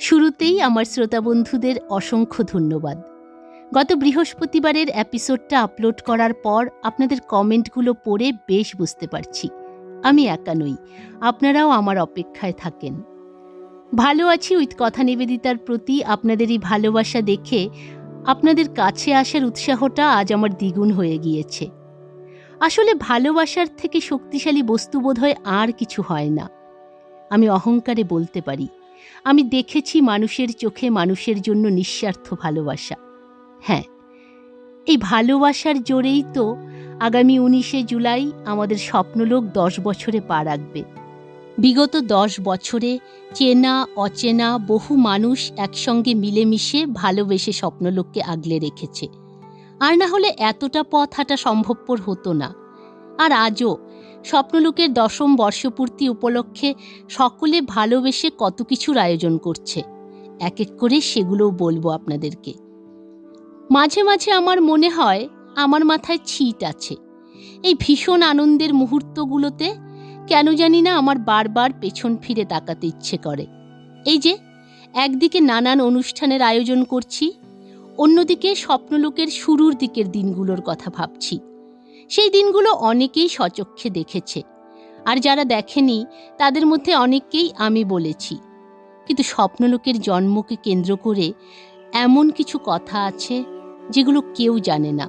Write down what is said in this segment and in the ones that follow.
শুরুতেই আমার শ্রোতা বন্ধুদের অসংখ্য ধন্যবাদ। গত বৃহস্পতিবারের এপিসোডটা আপলোড করার পর আপনাদের কমেন্টগুলো পড়ে বেশ বুঝতে পারছি। আমি একা নই, আপনারাও আমার অপেক্ষায় থাকেন। ভালো আছি উইথ কথা নিবেদিতার প্রতি আপনাদের এই ভালোবাসা দেখে আপনাদের কাছে আসার উৎসাহটা আজ আমার দ্বিগুণ হয়ে গিয়েছে। আসলে ভালোবাসার থেকে শক্তিশালী বস্তু বোধহয় আর কিছু হয় না। আমি অহংকারে বলতে পারি। আমি দেখেছি মানুষের চোখে মানুষের জন্য নিঃস্বার্থ ভালোবাসা। হ্যাঁ এই ভালোবাসার জোরেই তো আগামী উনিশে জুলাই আমাদের স্বপ্নলোক দশ বছরে পা রাখবে। বিগত দশ বছরে চেনা, অচেনা বহু মানুষ একসঙ্গে মিলেমিশে ভালোবেসে স্বপ্নলোককে আগলে রেখেছে। আর না হলে এতটা পথ হাঁটা সম্ভবপর হতো না। আর আজও। স্বপ্নলোকের দশম বর্ষপূর্তি উপলক্ষে সকলে ভালোবেসে কত কিছুর আয়োজন করছে। এক এক করে সেগুলোও বলব আপনাদেরকে। মাঝে মাঝে আমার মনে হয় আমার মাথায় ছিট আছে। এই ভীষণ আনন্দের মুহূর্তগুলোতে কেন জানি না আমার বারবার পেছন ফিরে তাকাতে ইচ্ছে করে। এই যে, একদিকে নানান অনুষ্ঠানের আয়োজন করছি, অন্যদিকে স্বপ্নলোকের শুরুর দিকের দিনগুলোর কথা ভাবছি। সেই দিনগুলো অনেকেই সচক্ষে দেখেছে। আর যারা দেখেনি, তাদের মধ্যে অনেককেই আমি বলেছি। কিন্তু স্বপ্নলোকের জন্মকে কেন্দ্র করে এমন কিছু কথা আছে যেগুলো কেউ জানে না।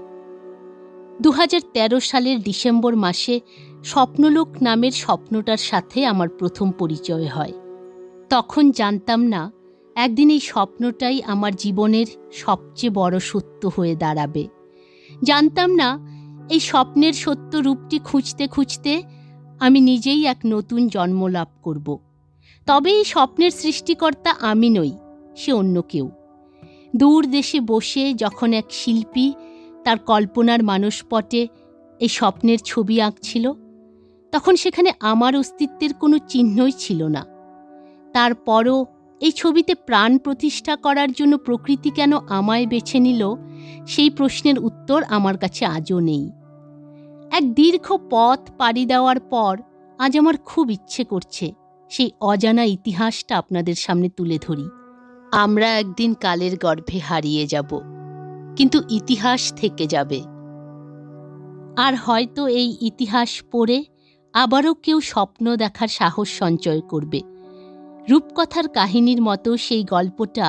দু হাজার তেরো সালের ডিসেম্বর মাসে স্বপ্নলোক নামের স্বপ্নটার সাথে আমার প্রথম পরিচয় হয়। তখন জানতাম না, একদিন এই স্বপ্নটাই আমার জীবনের সবচেয়ে বড় সত্য হয়ে দাঁড়াবে। জানতাম না এই স্বপ্নের সত্য রূপটি খুঁজতে খুঁজতে আমি নিজেই এক নতুন জন্ম লাভ করব। তবে এই স্বপ্নের সৃষ্টিকর্তা আমি নই, সে অন্য কেউ। দূর দেশে বসে যখন এক শিল্পী তার কল্পনার মানসপটে এই স্বপ্নের ছবি আঁকছিল, তখন সেখানে আমার অস্তিত্বের কোনো চিহ্নই ছিল না। তারপরও এই ছবিতে প্রাণ প্রতিষ্ঠা করার জন্য প্রকৃতি কেন আমায় বেছে নিল, সেই প্রশ্নের উত্তর আমার কাছে আজও নেই। এক দীর্ঘ পথ পাড়ি দেওয়ার পর আজ আমার খুব ইচ্ছে করছে সেই অজানা ইতিহাসটা আপনাদের সামনে তুলে ধরি। আমরা একদিন কালের গর্ভে হারিয়ে যাব, কিন্তু ইতিহাস থেকে যাবে। আর হয়তো এই ইতিহাস পড়ে আবারও কেউ স্বপ্ন দেখার সাহস সঞ্চয় করবে। রূপকথার কাহিনীর মতো সেই গল্পটা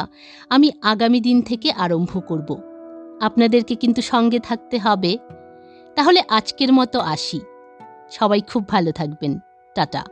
আমি আগামী দিন থেকে আরম্ভ করব। আপনাদেরকে কিন্তু সঙ্গে থাকতে হবে তাহলে আজকের মতো আসি। সবাই খুব ভালো থাকবেন। টাটা।